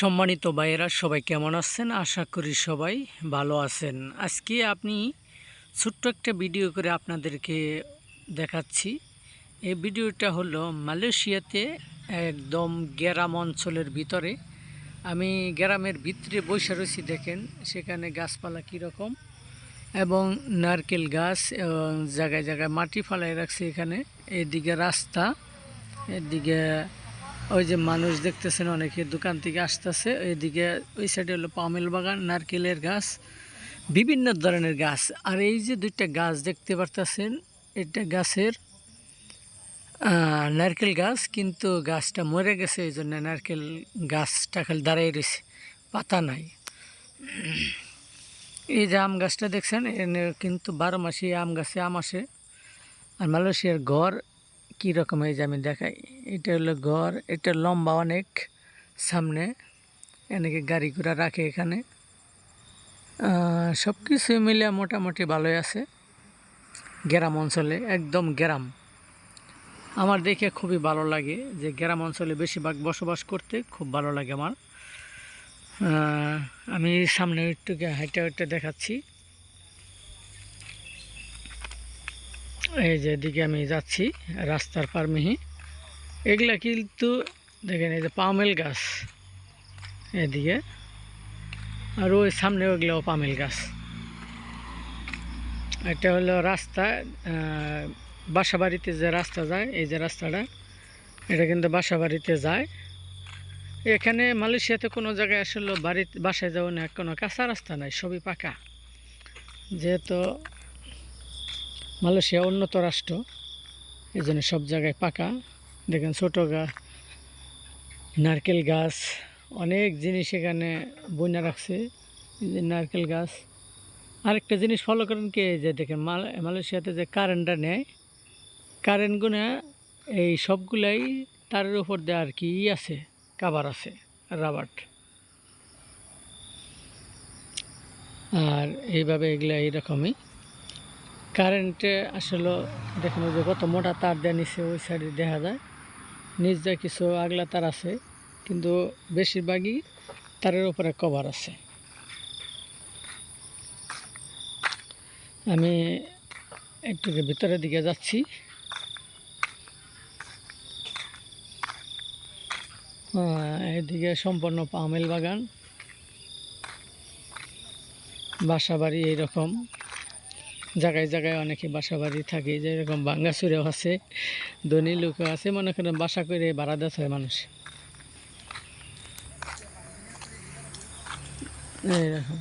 সম্মানিত ভাইয়েরা, সবাই কেমন আছেন? আশা করি সবাই ভালো আছেন। আজকে আপনি ছোট্ট একটা ভিডিও করে আপনাদেরকে দেখাচ্ছি। এই ভিডিওটা হলো মালয়েশিয়াতে একদম গ্রাম অঞ্চলের ভিতরে। আমি গ্রামের ভিতরে বসে রয়েছি, দেখেন সেখানে গাছপালা কীরকম এবং নারকেল গাছ জায়গায় জায়গায় মাটি ফালাই রাখছে এখানে। এদিকে রাস্তা, এদিকে ওই যে মানুষ দেখতেছেন অনেকে দোকান থেকে আসতেছে, এদিকে ওই সাইডে হলো পামেল বাগান, নারকেলের গাছ, বিভিন্ন ধরনের গাছ। আর এই যে দুইটা গাছ দেখতে পারতেছেন, এটা গাছের নারকেল গাছ, কিন্তু গাছটা মরে গেছে, এই জন্য নারকেল গাছটা খালি দাঁড়াই রয়েছে, পাতা নাই। এই যে আম গাছটা দেখছেন কিন্তু বারো মাসে আম গাছে, আম আসে। আর মালয়েশিয়ার ঘর কী রকম এই যে আমি দেখাই। এটা হলো ঘর, এটা লম্বা অনেক, সামনে এনেকে গাড়ি ঘোড়া রাখে এখানে। সব কিছু মিলে মোটামুটি ভালোই আছে। গ্রাম অঞ্চলে, একদম গ্রাম। আমার দেখে খুবই ভালো লাগে যে গ্রাম অঞ্চলে বেশিরভাগ বসবাস করতে খুব ভালো লাগে আমার। আমি সামনে একটু হাইটা হাইটা দেখাচ্ছি। এই যে এদিকে আমি যাচ্ছি, রাস্তার পার মিহি এগুলা কিন্তু দেখেন, এই যে পামেল গাছ এদিকে, আর ওই সামনে ওইগুলো পামেল গাছ। এটা হলো রাস্তা বাসাবাড়িতে যে রাস্তা যায়, এই যে রাস্তাটা, এটা কিন্তু বাসাবাড়িতে যায়। এখানে মালয়েশিয়াতে কোনো জায়গায় আসলে বাড়িতে, বাসায় যাওয়া না কোনো কাঁচা রাস্তা নাই, সবই পাকা। যেহেতু মালয়েশিয়া উন্নত রাষ্ট্র। এই জন্য সব জায়গায় পাকা। দেখেন ছোটো গাছ নারকেল গাছ, অনেক জিনিস এখানে বইনা রাখছে। যে নারকেল গাছ। আরেকটা জিনিস ফলো করেন কি যে দেখেন মাল- মালয়েশিয়াতে যে কারেন্টটা নেয় কারেন্টগুলো এই সবগুলাই তারের উপর দিয়ে আর কি আছে কাবার আছে রাবার আর এইভাবে এগুলা এইরকমই। কারেন্টে আসলে দেখেন যে কত মোটা তার দেওয়া নিচে, ওই সাইডে দেখা যায়। নিচ দিয়ে কিছু আগলা তার আছে, কিন্তু বেশিরভাগই তারের উপরে কভার আছে। আমি একটু ভিতরের দিকে যাচ্ছি। এদিকে সম্পূর্ণ পামেল বাগান। বাসা বাড়ি এইরকম। জায়গায় জায়গায় অনেকে বাসা বাড়ি থাকে যেরকম বাঙ্গাসুরেও আছে, ধনী লোকও আছে, মনে করেন বাসা করে ভাড়া দেওয়া হয় মানুষ। এইরকম।